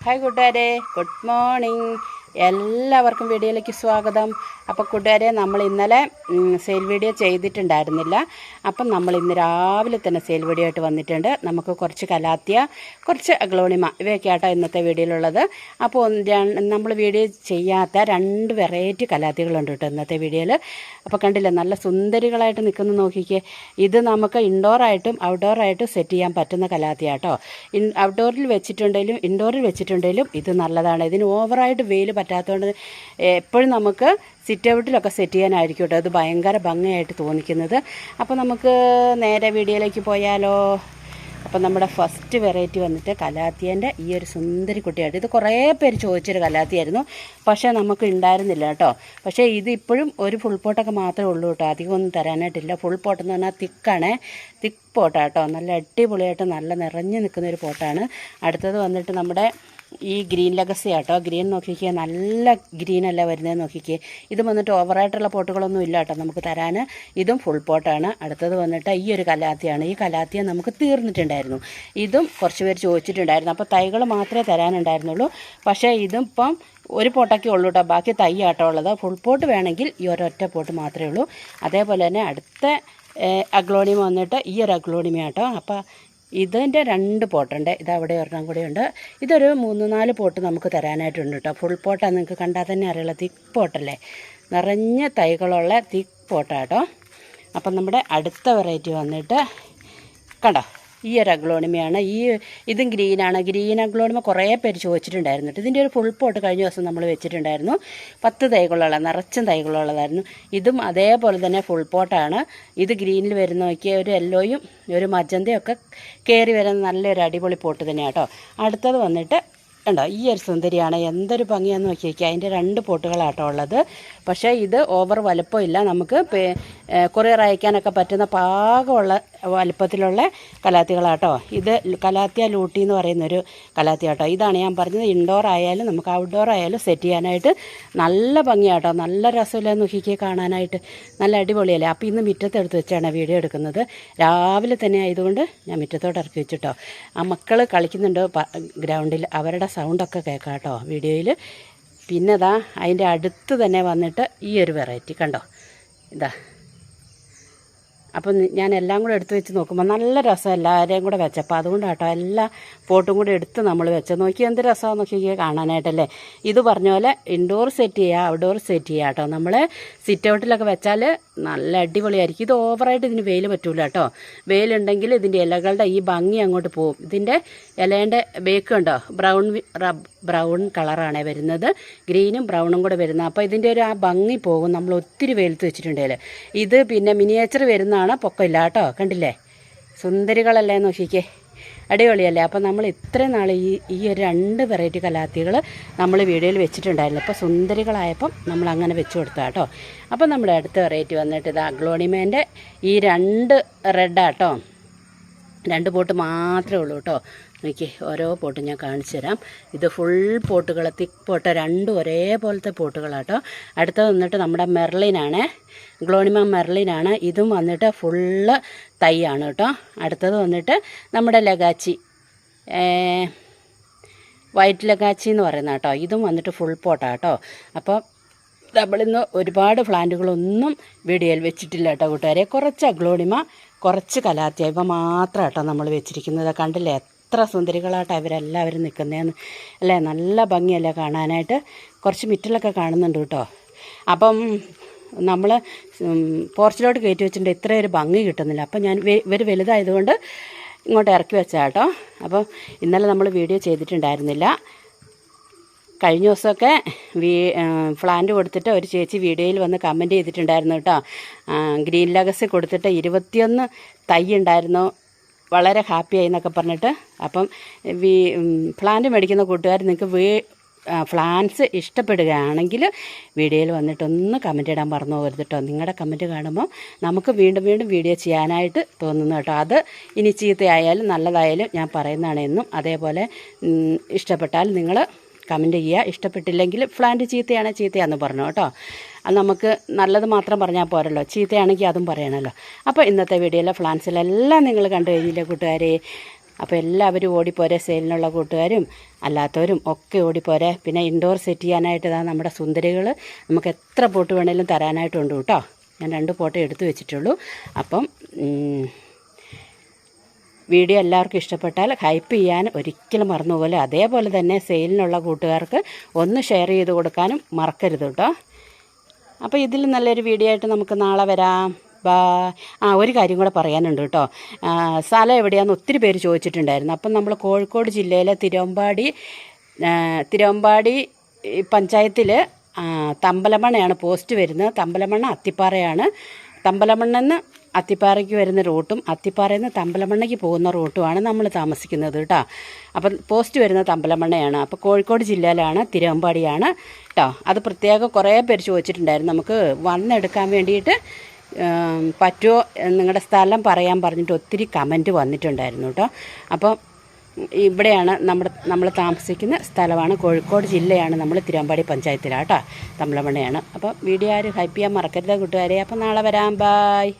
Hi കൂട്ടുകാരെ good morning എല്ലാവർക്കും വീഡിയോയിലേക്ക് സ്വാഗതം. അപ്പോൾ കൂട്ടുകാരെ നമ്മൾ ഇന്നലെ സെയിൽ വീഡിയോ ചെയ്തിട്ടുണ്ടായിരുന്നില്ല. അപ്പം നമ്മൾ ഇന്ന് രാവിലെ തന്നെ സെയിൽ വീഡിയോ ആയിട്ട് വന്നിട്ടുണ്ട്. നമുക്ക് കുറച്ച് കലാത്തിയ കുറച്ച് അഗ്ലോണിമ ഇവയൊക്കെ ആട്ടോ ഇന്നത്തെ വീഡിയോയിലുള്ളത്. അപ്പോൾ നമ്മൾ വീഡിയോ ചെയ്യാത്ത രണ്ട് വെറൈറ്റി കലാത്തികളുണ്ട് കേട്ടോ ഇന്നത്തെ വീഡിയോയിൽ അപ്പോൾ കണ്ടില്ലേ നല്ല സുന്ദരികളായിട്ട് നിൽക്കുന്ന നോക്കിക്കേ. ഇത് നമുക്ക് ഇൻഡോറായിട്ടും ഔട്ട്ഡോറായിട്ടും സെറ്റ് ചെയ്യാൻ പറ്റുന്ന കലാത്തിയാട്ടോ. ഔട്ട്ഡോറിൽ വെച്ചിട്ടുണ്ടെങ്കിലും ഇൻഡോറിൽ വെച്ചിട്ടുണ്ടെങ്കിലും ഇത് നല്ലതാണ്. ഇതിന് ഓവറായിട്ട് വെയിൽ പറ്റാത്തതുകൊണ്ട് എപ്പോഴും നമുക്ക് സിറ്റ് ഔട്ടിലൊക്കെ സെറ്റ് ചെയ്യാനായിരിക്കും കേട്ടോ. അത് ഭയങ്കര ഭംഗിയായിട്ട് തോന്നിക്കുന്നത്. അപ്പോൾ നമുക്ക് നേരെ വീഡിയോയിലേക്ക് പോയാലോ? അപ്പോൾ നമ്മുടെ ഫസ്റ്റ് വെറൈറ്റി വന്നിട്ട് കലാത്തിയന്റെ ഈ ഒരു സുന്ദരി കുട്ടിയായിട്ട് ഇത് കുറേ പേര് ചോദിച്ചൊരു കലാത്തിയായിരുന്നു. പക്ഷേ നമുക്ക് ഉണ്ടായിരുന്നില്ല കേട്ടോ. പക്ഷേ ഇത് ഇപ്പോഴും ഒരു ഫുൾ പോട്ടൊക്കെ മാത്രമേ ഉള്ളൂ കേട്ടോ. അധികം ഒന്നും തരാനായിട്ടില്ല. ഫുൾ പോട്ടെന്ന് പറഞ്ഞാൽ തിക്കാണേ. തിക്ക് പോട്ടാട്ടോ. നല്ല അടിപൊളിയായിട്ട് നല്ല നിറഞ്ഞു നിൽക്കുന്ന ഒരു പോട്ടാണ്. അടുത്തത് വന്നിട്ട് നമ്മുടെ ഈ ഗ്രീൻ ലഗസി ആട്ടോ. ഗ്രീൻ നോക്കിക്കുക നല്ല ഗ്രീൻ അല്ല വരുന്നത് നോക്കിക്കുക ഇത് വന്നിട്ട് ഓവറായിട്ടുള്ള പോട്ടുകളൊന്നും ഇല്ല കേട്ടോ നമുക്ക് തരാൻ ഇതും ഫുൾ പോട്ടാണ് അടുത്തത് വന്നിട്ട് ഈ ഒരു കലാത്തിയാണ്. ഈ കലാത്തിയ നമുക്ക് തീർന്നിട്ടുണ്ടായിരുന്നു. ഇതും കുറച്ച് പേര് ചോദിച്ചിട്ടുണ്ടായിരുന്നു. അപ്പോൾ തൈകൾ മാത്രമേ തരാനുണ്ടായിരുന്നുള്ളൂ. പക്ഷേ ഇതും ഇപ്പം ഒരു പോട്ടൊക്കെ ഉള്ളൂ കേട്ടോ. ബാക്കി തൈ ആട്ടോ ഉള്ളത്. ഫുൾ പോട്ട് വേണമെങ്കിൽ ഈ ഒരൊറ്റ പോട്ട് മാത്രമേ ഉള്ളൂ. അതേപോലെ തന്നെ അടുത്ത അഗ്ലോണിമ വന്നിട്ട് ഈ ഒരു അഗ്ലോണിമ ആട്ടോ. അപ്പോൾ ഇതിന്റെ രണ്ട് പോട്ടുണ്ട്. ഇത് അവിടെ ഒരെണ്ണം കൂടെ ഉണ്ട്. ഇതൊരു മൂന്ന് നാല് പോട്ട് നമുക്ക് തരാനായിട്ടുണ്ട് കേട്ടോ ഫുൾ പോട്ടാണ് നിങ്ങൾക്ക് കണ്ടാൽ തന്നെ അറിയുള്ള തിക്ക് പോട്ടല്ലേ നിറഞ്ഞ തൈകളുള്ള തിക്ക് പോട്ടാട്ടോ അപ്പം നമ്മുടെ അടുത്ത വെറൈറ്റി വന്നിട്ട് കണ്ടോ? ഈ ഒരു അഗ്ലോണിമയാണ്. ഈ ഇതും ഗ്രീനാണ് ഗ്രീൻ അഗ്ലോണിമ കുറേ പേര് ചോദിച്ചിട്ടുണ്ടായിരുന്നു. ഇതിന്റെ ഒരു ഫുൾ പോട്ട് കഴിഞ്ഞ ദിവസം നമ്മൾ വെച്ചിട്ടുണ്ടായിരുന്നു. പത്ത് തൈകളുള്ള നിറച്ചും തൈകളുള്ളതായിരുന്നു. ഇതും അതേപോലെ തന്നെ ഫുൾ പോട്ടാണ് ഇത് ഗ്രീനിൽ വരുന്ന നോക്കിയ ഒരു യെല്ലോയും ഒരു മജന്തയും ഒക്കെ കയറി വരുന്ന നല്ലൊരു അടിപൊളി പോട്ട് തന്നെയാണ് കേട്ടോ. അടുത്തത് വന്നിട്ട് ഉണ്ടോ ഈ ഒരു സുന്ദരിയാണ്. എന്തൊരു ഭംഗിയാന്ന് നോക്കി നോക്കിയാൽ അതിന്റെ രണ്ട് പോട്ടുകളാട്ടോ ഉള്ളത്. പക്ഷേ ഇത് ഓവർ വലുപ്പമില്ല നമുക്ക് കൊറിയർ അയക്കാനൊക്കെ പറ്റുന്ന പാകമുള്ള വലുപ്പത്തിലുള്ള കലാത്തികളാട്ടോ. ഇത് കലാത്തിയ ലൂട്ടി എന്ന് പറയുന്നൊരു കലാത്തിയാട്ടോ. ഇതാണ് ഞാൻ പറഞ്ഞത് ഇൻഡോർ ആയാലും നമുക്ക് ഔട്ട്ഡോർ ആയാലും സെറ്റ് ചെയ്യാനായിട്ട് നല്ല ഭംഗിയാട്ടോ. നല്ല രസമില്ല നോക്കിക്കേ കാണാനായിട്ട്. നല്ല അടിപൊളിയല്ലേ? അപ്പോൾ ഇന്ന് മുറ്റത്തെടുത്ത് വെച്ചാണ് വീഡിയോ എടുക്കുന്നത്. രാവിലെ തന്നെ ആയതുകൊണ്ട് ഞാൻ മുറ്റത്തോട്ട് ഇറക്കി വെച്ചിട്ടോ. ആ മക്കൾ കളിക്കുന്നുണ്ട് ഗ്രൗണ്ടിൽ. അവരുടെ സൗണ്ടൊക്കെ കേൾക്കാം കേട്ടോ വീഡിയോയിൽ പിന്നെ ഇതാ അതിന്റെ അടുത്ത് തന്നെ വന്നിട്ട് ഈ ഒരു വെറൈറ്റി കണ്ടോ? ഇതാ. അപ്പം ഞാൻ എല്ലാം കൂടെ എടുത്ത് വെച്ച് നോക്കുമ്പോൾ നല്ല രസം എല്ലാവരെയും കൂടെ വെച്ചപ്പോൾ അതുകൊണ്ടാട്ടോ എല്ലാ ഫോട്ടും കൂടെ എടുത്ത് നമ്മൾ വെച്ച് നോക്കി. എന്ത് രസമാണെന്ന് നോക്കിയേ കാണാനായിട്ടല്ലേ? ഇത് പറഞ്ഞ പോലെ ഇൻഡോർ സെറ്റ് ചെയ്യുക ഔട്ട്ഡോർ സെറ്റ് ചെയ്യുക കേട്ടോ നമ്മൾ സിറ്റ് ഔട്ടിലൊക്കെ വെച്ചാൽ നല്ല അടിപൊളിയായിരിക്കും. ഇത് ഓവറായിട്ട് ഇതിന് വെയിൽ പറ്റൂല കേട്ടോ. വെയിലുണ്ടെങ്കിൽ ഇതിന്റെ ഇലകളുടെ ഈ ഭംഗി അങ്ങോട്ട് പോവും. ഇതിന്റെ ഇലേന്റെ ബേക്ക് ഉണ്ടോ? ബ്രൗൺ ബ്രൗൺ കളറാണ് വരുന്നത്. ഗ്രീനും ബ്രൗണും കൂടെ വരുന്നത്. അപ്പോൾ ഇതിന്റെ ഒരു ആ ഭംഗി പോകും. നമ്മൾ ഒത്തിരി വെയിലത്ത് വെച്ചിട്ടുണ്ടെങ്കിൽ ഇത് പിന്നെ മിനിയേച്ചർ വരുന്നതാണ്. പൊക്കമില്ല കേട്ടോ. കണ്ടില്ലേ? സുന്ദരികളല്ലേ നോക്കിക്കേ. അടിപൊളിയല്ലേ? അപ്പോൾ നമ്മൾ ഇത്രയും നാൾ ഈ ഈ ഒരു രണ്ട് വെറൈറ്റി കലാത്തികൾ നമ്മൾ വീഡിയോയിൽ വെച്ചിട്ടുണ്ടായിരുന്നു. അപ്പോൾ സുന്ദരികളായപ്പം നമ്മൾ അങ്ങനെ വെച്ച് കൊടുത്തു കേട്ടോ അപ്പോൾ നമ്മുടെ അടുത്ത വെറൈറ്റി വന്നിട്ട് ഇത് അഗ്ലോണിമേന്റെ ഈ രണ്ട് റെഡാട്ടോ രണ്ട് പോട്ട് മാത്രമേ ഉള്ളൂ കേട്ടോ. എനിക്ക് ഓരോ പോട്ട് ഞാൻ കാണിച്ചു തരാം. ഇത് ഫുൾ പോട്ടുകൾ തിക്ക് പോട്ട് രണ്ടും ഒരേപോലത്തെ പോട്ടുകളാട്ടോ അടുത്തത് വന്നിട്ട് നമ്മുടെ മെർലിനാണ്. ഗ്ലോണിമ മെർലിനാണ്. ഇതും വന്നിട്ട് ഫുള്ള് തൈയാണ് കേട്ടോ. അടുത്തത് വന്നിട്ട് നമ്മുടെ ലഗാച്ചി. വൈറ്റ് ലഗാച്ചി എന്ന് പറയുന്ന കേട്ടോ. ഇതും വന്നിട്ട് ഫുൾ പോട്ടാണ് കേട്ടോ. അപ്പോൾ നമ്മളിന്ന് ഒരുപാട് പ്ലാന്റുകളൊന്നും വീഡിയോയിൽ വെച്ചിട്ടില്ല കേട്ടോ കൂട്ടുകാരെ. കുറച്ച് അഗ്ലോണിമ കുറച്ച് കലാത്തിയ മാത്രം കേട്ടോ നമ്മൾ വെച്ചിരിക്കുന്നത്. കണ്ടില്ലേ? എത്ര സുന്ദരികളായിട്ട് അവരെല്ലാവരും നിൽക്കുന്നതെന്ന് അല്ലേ? നല്ല ഭംഗിയല്ലേ കാണാനായിട്ട്. കുറച്ച് മിറ്റലൊക്കെ കാണുന്നുണ്ട് കേട്ടോ. അപ്പം നമ്മൾ പോർച്ചിലോട്ട് കയറ്റി വെച്ചിട്ടുണ്ട്. ഇത്ര ഒരു ഭംഗി കിട്ടുന്നില്ല. അപ്പം ഞാൻ ഇവർ വലുതായതുകൊണ്ട് ഇങ്ങോട്ട് ഇറക്കി വെച്ചാട്ടോ അപ്പം ഇന്നലെ നമ്മൾ വീഡിയോ ചെയ്തിട്ടുണ്ടായിരുന്നില്ല. കഴിഞ്ഞ ദിവസമൊക്കെ വീ പ്ലാന്റ് കൊടുത്തിട്ട് ഒരു ചേച്ചി വീഡിയോയിൽ വന്ന് കമന്റ് ചെയ്തിട്ടുണ്ടായിരുന്നു കേട്ടോ. ഗ്രീൻ ലഗസ് കൊടുത്തിട്ട് ഇരുപത്തിയൊന്ന് തൈ ഉണ്ടായിരുന്നു. വളരെ ഹാപ്പിയായി എന്നൊക്കെ പറഞ്ഞിട്ട്. അപ്പം വീ പ്ലാന്റ് മേടിക്കുന്ന കൂട്ടുകാർ നിങ്ങൾക്ക് വീ പ്ലാൻസ് ഇഷ്ടപ്പെടുകയാണെങ്കിൽ വീഡിയോയിൽ വന്നിട്ടൊന്ന് കമന്റ് ഇടാൻ മറന്നു പോകരുത് കേട്ടോ. നിങ്ങളുടെ കമന്റ് കാണുമ്പോൾ നമുക്ക് വീണ്ടും വീണ്ടും വീഡിയോ ചെയ്യാനായിട്ട് തോന്നുന്നു കേട്ടോ. അത് ഇനി ചീത്തയായാലും നല്ലതായാലും ഞാൻ പറയുന്നതാണ് എന്നും. അതേപോലെ ഇഷ്ടപ്പെട്ടാൽ നിങ്ങൾ കമന്റ് ചെയ്യുക. ഇഷ്ടപ്പെട്ടില്ലെങ്കിൽ പ്ലാന്റ് ചീത്തയാണ് ചീത്തയാണെന്ന് പറഞ്ഞു കേട്ടോ. നമുക്ക് നല്ലത് മാത്രം പറഞ്ഞാൽ പോരല്ലോ. ചീത്തയാണെങ്കിൽ അതും പറയണമല്ലോ അപ്പോൾ ഇന്നത്തെ വീഡിയോയിലെ ഫ്ലാൻസിലെല്ലാം നിങ്ങൾ കണ്ടു കഴിഞ്ഞില്ലേ കൂട്ടുകാരെ? അപ്പോൾ എല്ലാവരും ഓടിപ്പോരെ സെയിലിനുള്ള കൂട്ടുകാരും അല്ലാത്തവരും ഒക്കെ ഓടിപ്പോരെ. പിന്നെ ഇൻഡോർ സെറ്റ് ചെയ്യാനായിട്ട് ഇതാ നമ്മുടെ സുന്ദരികൾ നമുക്ക് എത്ര പോട്ട് വേണേലും തരാനായിട്ടുണ്ട് കേട്ടോ. ഞാൻ രണ്ട് പോട്ടേ എടുത്തു വെച്ചിട്ടുള്ളൂ. അപ്പം വീഡിയോ എല്ലാവർക്കും ഇഷ്ടപ്പെട്ടാൽ ഹൈപ്പ് ചെയ്യാൻ ഒരിക്കലും മറന്നുപോലെ അതേപോലെ തന്നെ സെയിലിനുള്ള കൂട്ടുകാർക്ക് ഒന്ന് ഷെയർ ചെയ്ത് കൊടുക്കാനും മറക്കരുത് കേട്ടോ അപ്പോൾ ഇതിൽ നല്ലൊരു വീഡിയോ ആയിട്ട് നമുക്ക് നാളെ വരാം. ബാ. ആ ഒരു കാര്യം കൂടെ പറയാനുണ്ട് കേട്ടോ സ്ഥലം എവിടെയാണെന്ന് ഒത്തിരി പേര് ചോദിച്ചിട്ടുണ്ടായിരുന്നു. അപ്പം നമ്മൾ കോഴിക്കോട് ജില്ലയിലെ തിരുവമ്പാടി തിരുവമ്പാടി പഞ്ചായത്തിൽ തമ്പലമണ്ണയാണ് പോസ്റ്റ് വരുന്നത്. തമ്പലമണ്ണ അത്തിപ്പാറയാണ്. തമ്പലമണ്ണെന്ന് അത്തിപ്പാറയ്ക്ക് വരുന്ന റൂട്ടും അത്തിപ്പാറയിൽ നിന്ന് തമ്പലമണ്ണയ്ക്ക് പോകുന്ന റൂട്ടുമാണ് നമ്മൾ താമസിക്കുന്നത് കേട്ടോ. അപ്പം പോസ്റ്റ് വരുന്ന തമ്പലമണ്ണയാണ്. അപ്പോൾ കോഴിക്കോട് ജില്ലയിലാണ് തിരുവമ്പാടിയാണ് കേട്ടോ. അത് പ്രത്യേകം കുറേ പേര് ചോദിച്ചിട്ടുണ്ടായിരുന്നു. നമുക്ക് വന്നെടുക്കാൻ വേണ്ടിയിട്ട് പറ്റുമോ നിങ്ങളുടെ സ്ഥലം പറയാൻ പറഞ്ഞിട്ട് ഒത്തിരി കമന്റ് വന്നിട്ടുണ്ടായിരുന്നു കേട്ടോ. അപ്പോൾ ഇവിടെയാണ് നമ്മുടെ നമ്മൾ താമസിക്കുന്ന സ്ഥലമാണ്. കോഴിക്കോട് ജില്ലയാണ് നമ്മൾ തിരുവമ്പാടി പഞ്ചായത്തിലാണ് കേട്ടോ തമ്പലമണ്ണയാണ്. അപ്പോൾ വീഡിയോ ആരും ഹൈപ്പ് ചെയ്യാൻ മറക്കരുത് കൂട്ടുകാരെ. അപ്പോൾ നാളെ വരാം. ബായ്